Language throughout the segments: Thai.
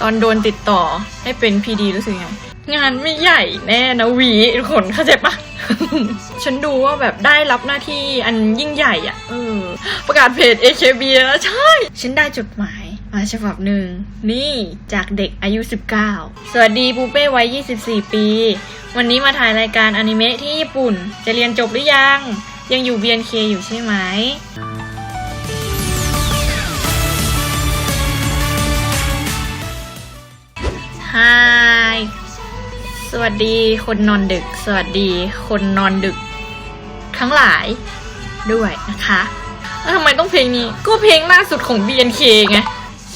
ตอนโดนติดต่อให้เป็นพีดีรู้สึกไง งานไม่ใหญ่แน่นะหวีทุกคนเข้าใจปะฉันดูว่าแบบได้รับหน้าที่อันยิ่งใหญ่อะเออประกาศเพจ AKB แล้วใช่ ฉันได้จดหมายมาฉบับหนึ่ง นี่จากเด็กอายุ 19 สวัสดีปูเป้วัย 24 ปี วันนี้มาถ่ายรายการอนิเมะที่ญี่ปุ่น จะเรียนจบหรือยัง ยังอยู่ BNK อยู่ใช่ไหม สวัสดีคนนอนดึก สวัสดีคนนอนดึก ทั้งหลายด้วยนะคะแล้วทำไมต้องเพลงนี้ ก็เพลงล่าสุดของ BNK ไง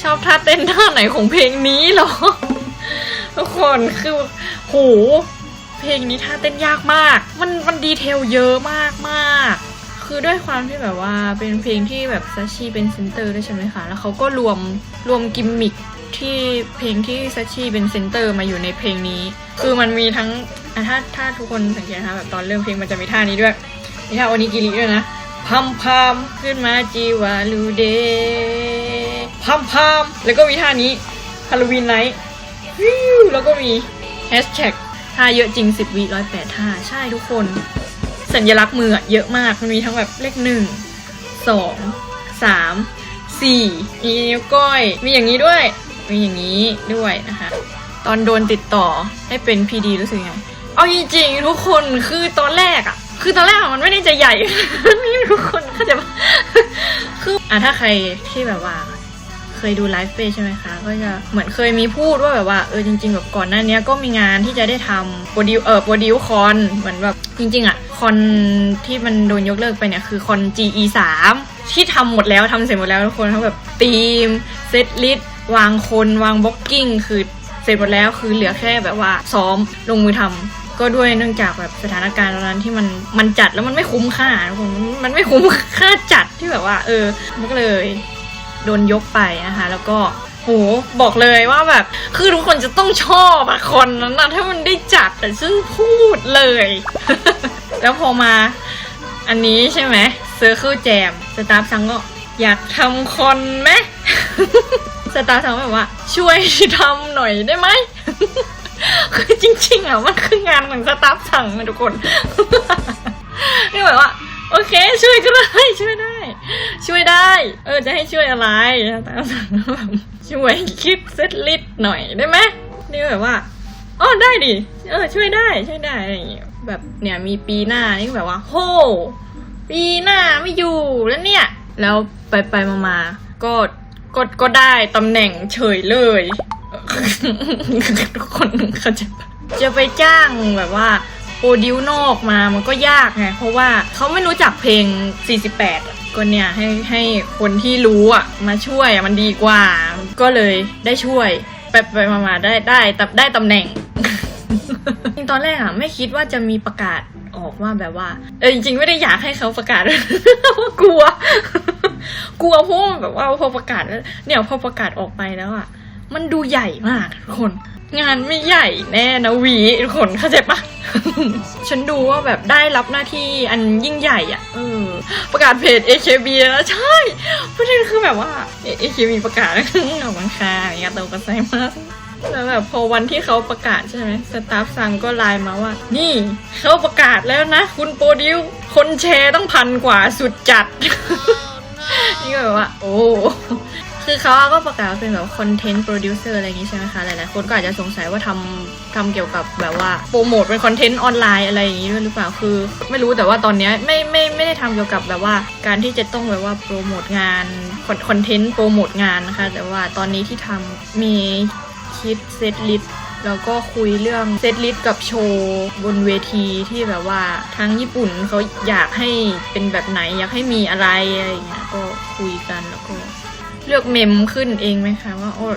ชอบท่าเต้นท่าไหนของเพลงนี้หรอ ทุกคนคือโหเพลงนี้ท่าเต้นยากมาก มันมันดีเทลเยอะมากมากคือด้วยความที่แบบว่าเป็นเพลงที่แบบซัชชีเป็นเซนเตอร์ด้วยใช่ไหมคะ แล้วเขาก็รวมรวมกิมมิค ที่เพลงที่ซัชชีเป็นเซนเตอร์มาอยู่ในเพลงนี้ คือมันมีทั้งอะถ้าถ้าทุกคนสังเกตนะคะแบบตอนเริ่มเพลงมันจะมีท่านี้ด้วยมีท่าโอนิกิริด้วยนะพัมพัมขึ้นมาจีวาลูเดพัมพัมแล้วก็มีท่านี้ฮาโลวีนไนท์วิวแล้วก็มีแฮชแท็กท่าเยอะจริง 10วิร้อยแปดท่าใช่ทุกคน สัญลักษณ์มือเยอะมากมันมีทั้งแบบเลขหนึ่งสองสามสี่มีนิ้วก้อย มีอย่างนี้ด้วย มีอย่างนี้ด้วยนะคะ ตอนโดนติดต่อให้เป็นพีดีรู้สึกไง เอาจริงๆทุกคนคือตอนแรกอะคือตอนแรกอะมันไม่ได้จะใหญ่นี่ทุกคนเข้าใจปะคืออะถ้าใครที่แบบว่าเคยดูไลฟ์เฟซใช่ไหมคะ ก็จะเหมือนเคยมีพูดว่าแบบว่าเออจริงๆแบบก่อนหน้านี้ก็มีงานที่จะได้ทำโปรดิวเออโปรดิวคอนเหมือนแบบจริง ๆอะคอนที่มันโดนยกเลิกไปเนี่ยคือคอน GE 3ที่ทำหมดแล้วทำเสร็จหมดแล้วทุกคนทั้งแบบทีมเซตลิสต์ วางคนวางบล็อกกิ้งคือเสร็จหมดแล้วคือเหลือแค่แบบว่าซ้อมลงมือทำก็ด้วยเนื่องจากแบบสถานการณ์ตอนนั้นที่มันมันจัดแล้วมันไม่คุ้มค่าทุกคนมันไม่คุ้มค่าจัดที่แบบว่า เออมันก็เลยโดนยกไปนะคะแล้วก็โหบอกเลยว่าแบบคือทุกคนจะต้องชอบอะคนนั้นนะถ้ามันได้จัดแต่ซึ่งพูดเลย แล้วพอมาอันนี้ใช่ไหมเซอร์เคิลแจมสตาฟซังก็อยากทำคอนไหม สตาฟซังแบบว่า ช่วยทำหน่อยได้ไหม คือจริง ๆอะมันคืองานของสตาฟสั่งนะทุกคนนี่แบบว่า โอเค ช่วยก็ได้ช่วยได้ ช่วยได้ เออจะให้ช่วยอะไรตามสั่งแบบช่วยคิดเซตลิสต์หน่อยได้ไหมนี่แบบว่าอ๋อได้ดิเออช่วยได้ช่วยได้อะไรอย่างเงี้ยแบบเนี่ยมีปีหน้านี่ก็แบบว่าโหปีหน้าไม่อยู่แล้วเนี่ย แล้วไปไปมามาก็ ก็ก็ได้ตำแหน่งเฉยเลย ทุกคนเขาจะจะไปจ้างแบบว่าโปรดิวนอกมามันก็ยากไงเพราะว่าเขาไม่รู้จักเพลง 48 ก็เนี่ยให้ให้คนที่รู้อะมาช่วยมันดีกว่า ก็เลยได้ช่วยไปไปมามาได้ได้แต่ได้ตำแหน่งจริงตอนแรกอะไม่คิดว่าจะมีประกาศออกว่าแบบว่า เออจริงๆไม่ได้อยากให้เขาประกาศว่ากลัว กลัวเพราะว่าแบบว่าพอประกาศแล้วเนี่ยพอประกาศออกไปแล้วอะ มันดูใหญ่มากทุกคน งานไม่ใหญ่แน่นะวีทุกคนเข้าใจปะฉันดูว่าแบบได้รับหน้าที่อันยิ่งใหญ่อะเออประกาศเพจ AKB แล้วใช่ประเด็นคือแบบว่า AKB ประกาศออกมาค่ะอย่างเงี้ยโตกันไซมากแล้วแบบพอวันที่เขาประกาศใช่ไหมสตาฟซังก็ไลน์มาว่า นี่เขาประกาศแล้วนะ คุณโปรดิวคนแชร์ต้องพันกว่าสุดจัด ก็แบบว่า โอ้ คือเขาก็ประกาศเป็นแบบคอนเทนต์โปรดิวเซอร์อะไรอย่างงี้ใช่ไหมคะ หลายๆ คนก็อาจจะสงสัยว่าทำทำเกี่ยวกับแบบว่าโปรโมทเป็นคอนเทนต์ออนไลน์อะไรอย่างงี้ด้วยหรือเปล่า คือ ไม่รู้แต่ว่าตอนนี้ไม่ไม่ไม่ได้ทำเกี่ยวกับแบบว่าการที่จะต้องแบบว่าโปรโมทงานคอนเทนต์โปรโมทงานนะคะ แต่ว่าตอนนี้ที่ทำมีคิดเซตลิสต์ แล้วก็คุยเรื่องเซตลิสกับโชว์บนเวทีที่แบบว่าทั้งญี่ปุ่นเขาอยากให้เป็นแบบไหนอยากให้มีอะไรอะไรอย่างเงี้ยก็คุยกันแล้วก็เลือกเมมขึ้นเองไหมคะว่าโอ้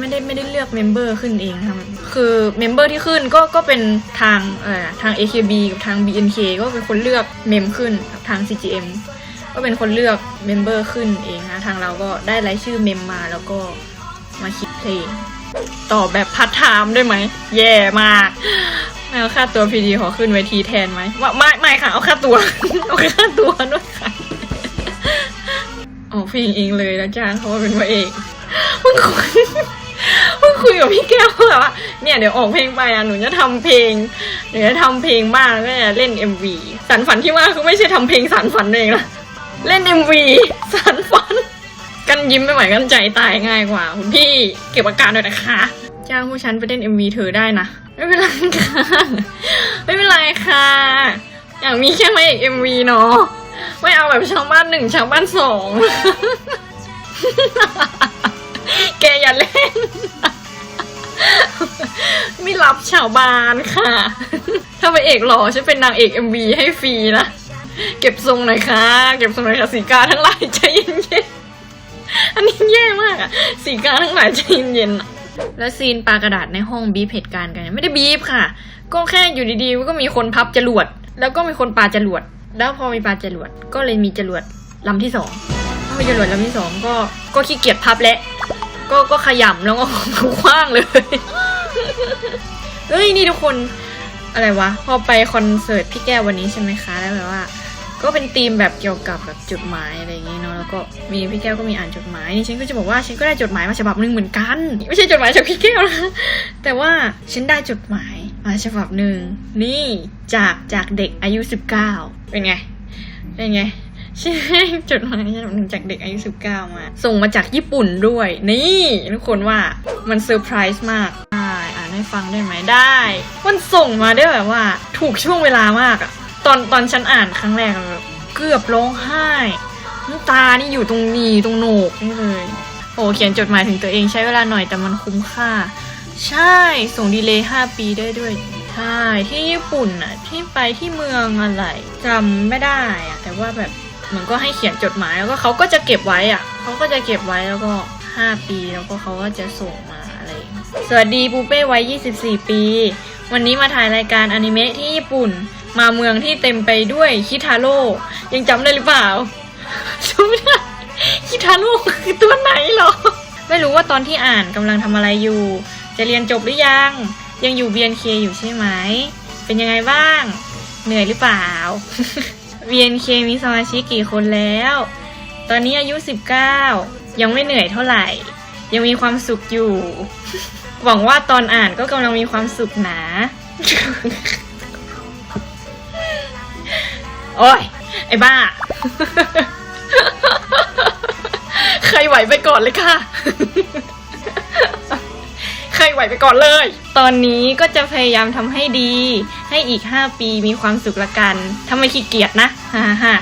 ไม่ได้ไม่ได้เลือกเมมเบอร์ขึ้นเองค่ะคือเมมเบอร์ที่ขึ้นก็ก็เป็นทางเอ่อทาง AKB กับทาง BNK ก็เป็นคนเลือกเมมขึ้นกับทาง CGM ก็เป็นคนเลือกเมมเบอร์ขึ้นเองนะทางเราก็ได้รายชื่อเมมมาแล้วก็มาคิดเพลง ต่อแบบพัดไทม์ได้ไหม แย่มากไม่เอาค่าตัวพีดีขอขึ้นเวทีแทนไหมไม่ไม่ค่ะ เอาค่าตัว เอาค่าตัวด้วยค่ะออกเพลงเองเลยแล้วจ้างเขาว่าเป็นพระเอกมึงคุยมึงคุยกับพี่แก้วแบบว่าเนี่ยเดี๋ยวออกเพลงไปอะหนูจะทำเพลงหนูจะทำเพลงบ้างก็จะเล่น MV สันฝันที่ว่าคือไม่ใช่ทำเพลงสันฝันเองนะเล่น MV สันฝัน กันยิ้มไม่ไหวกันใจตายง่ายกว่าคุณพี่เก็บอาการหน่อยนะคะจ้างผู้ชันไปเล่น MV เธอได้นะไม่เป็นไรค่ะไม่เป็นไรค่ะอยากมีแค่ไม่เอก MV เนาะไม่เอาแบบชาวบ้านหนึ่งชาวบ้านสองแกอย่าเล่น ไม่รับชาวบ้านค่ะ ถ้าไปเอกหล่อฉันเป็นนางเอก MV ให้ฟรีนะ เก็บทรงหน่อยค่ะ เก็บทรงหน่อยค่ะสีกาทั้งหลายใจเย็นๆ อันนี้แย่มากอะสีกาทั้งหลายใจเย็นๆแล้วซีนปากระดาษในห้องบีบเหตุการณ์กันไม่ได้บีบค่ะ ก็แค่อยู่ดีๆก็มีคนพับจรวด แล้วก็มีคนปาจรวด แล้วพอมีปาจรวด ก็เลยมีจรวดลำที่สองพอมีจรวดลำที่สองก็ก็ขี้เกียจพับแล้วก็ก็ขยำแล้วก็คว้างเลยเฮ้ยนี่ทุกคนอะไรวะ พอไปคอนเสิร์ตพี่แก้ววันนี้ใช่ไหมคะ แล้วแบบว่า ก็เป็นธีมแบบเกี่ยวกับแบบจดหมายอะไรอย่างงี้เนาะแล้วก็มีพี่แก้วก็มีอ่านจดหมายนี่ฉันก็จะบอกว่าฉันก็ได้จดหมายมาฉบับหนึ่งเหมือนกัน ไม่ใช่จดหมายจากพี่แก้วนะแต่ว่าฉันได้จดหมายมาฉบับหนึ่งนี่จากจากเด็กอายุสิบเก้าเป็นไงเป็นไงฉันจดหมายฉบับหนึ่งจากเด็กอายุสิบเก้ามา ส่งมาจากญี่ปุ่นด้วย นี่ทุกคนว่ามันเซอร์ไพรส์มากได้อ่านให้ฟังได้ไหมได้ มันส่งมาได้แบบว่า ถูกช่วงเวลามากอะ ตอนตอนฉันอ่านครั้งแรกแบบเกือบร้องไห้น้ำตานี่อยู่ตรงนี้ตรงโหนกนี่เลยโอ้เขียนจดหมายถึงตัวเองใช้เวลาหน่อยแต่มันคุ้มค่า ใช่ส่งดีเลย์ห้าปีได้ด้วยใช่ที่ญี่ปุ่นอะที่ไปที่เมืองอะไรจำไม่ได้อะแต่ว่าแบบเหมือนก็ให้เขียนจดหมายแล้วก็เขาก็จะเก็บไว้อะเขาก็จะเก็บไว้แล้วก็ห้าปีแล้วก็เขาก็จะส่งมาอะไรสวัสดีปูเป้ไวัย24 ปี วันนี้มาถ่ายรายการอนิเมะที่ญี่ปุ่น มาเมืองที่เต็มไปด้วยคิทาโร่ยังจำได้หรือเปล่าจำไม่ได้คิทาโร่คือตัวไหนหรอ ไม่รู้ว่าตอนที่อ่านกำลังทำอะไรอยู่ จะเรียนจบหรือยัง ยังอยู่ BNK อยู่ใช่ไหม เป็นยังไงบ้าง เหนื่อยหรือเปล่า BNK มีสมาชิกกี่คนแล้ว ตอนนี้อายุ 19 ยังไม่เหนื่อยเท่าไหร่ ยังมีความสุขอยู่ หวังว่าตอนอ่านก็กำลังมีความสุขหนา โอ้ย ไอ้บ้า ใครไหวไปก่อนเลยค่ะ ใครไหวไปก่อนเลย ตอนนี้ก็จะพยายามทำให้ดี ให้อีก 5 ปีมีความสุขละกันถ้าไม่ขี้เกียจนะฮ่าฮ่า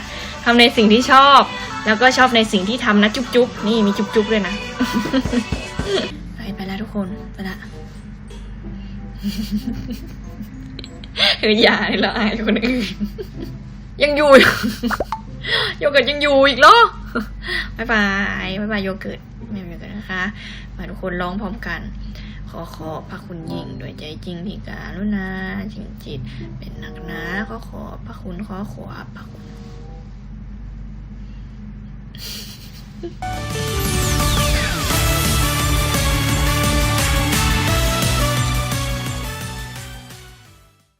ทำในสิ่งที่ชอบ แล้วก็ชอบในสิ่งที่ทำนะ จุ๊บจุ๊บนี่มีจุ๊บจุ๊บเลยนะ ไปไปแล้วทุกคน ไปละเฮ้ยอย่าเลยละอายคนอื่น ยังอยู่ โยเกิร์ตยังอยู่อีกเหรอบายบายบายบายโยเกิร์ตแม่โยเกิร์ตนะคะมาทุกคนร้องพร้อมกัน ขอขอบพระคุณยิ่งด้วยใจจริงที่การุณาจริงจิต เป็นหนักหนาขอขอบพระคุณขอขอบพระคุณ